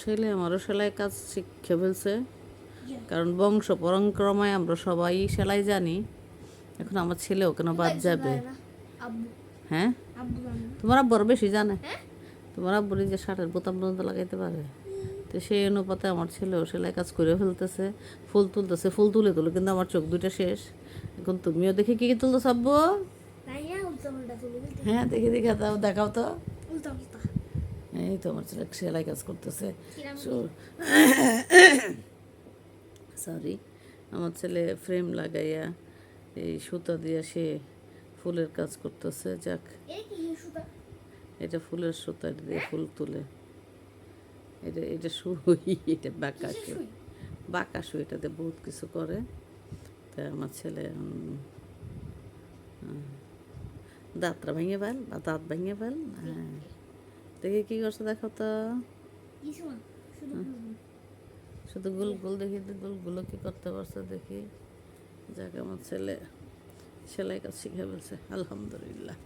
ছেলে আমারও সেলাই কাজ শিখে ফেলছে। কারণ বংশ পরম্পরায় আমরা সবাই সেলাই জানি। এখন আমার ছেলেও কেন বাদ যাবে। হ্যাঁ? আব্বু তোমার আব্বর বেশি জানে। হ্যাঁ? তোমার আব্বর যে শার্টের বোতাম পর্যন্ত লাগাইতে পারে। তো সেই অনুপাতে আমার ছেলেও সেলাই কাজ করে ফেলতেছে। ফুল তুলতেছে ফুল তুলে তুলে কিন্তু আমার চোখ দুইটা শেষ। এখন তুমিও দেখি কি কি তুলতেছ আব্বু? তাই না উল্টা উল্টা তুলে দিতে। হ্যাঁ দেখে দেখে দাও দেখাও তো। এই তো আমার ছেলে সেলাই কাজ করতেছে। সরি আমার ছেলে ফ্রেম লাগাইয়া এই সুতা দিয়ে সে ফুলের কাজ করতেছে যাক। এটা ফুলের সুতা দিয়ে ফুল তুলে। এটা এটা সুই এটা বাঁকা সুই? বাঁকা সুই এটাতে বহুত কিছু করে। তা আমার ছেলে দাঁতটা ভেঙে ফেল বা দাঁত ভেঙে ফেল হ্যাঁ। দেখি কি করছে দেখো তো। শুধু গুল গোল দেখি গোলগুলো কি করতে পারছে দেখি। যাকে আমার ছেলে সেলাই কাজ শিখে ফেলছে আলহামদুলিল্লাহ।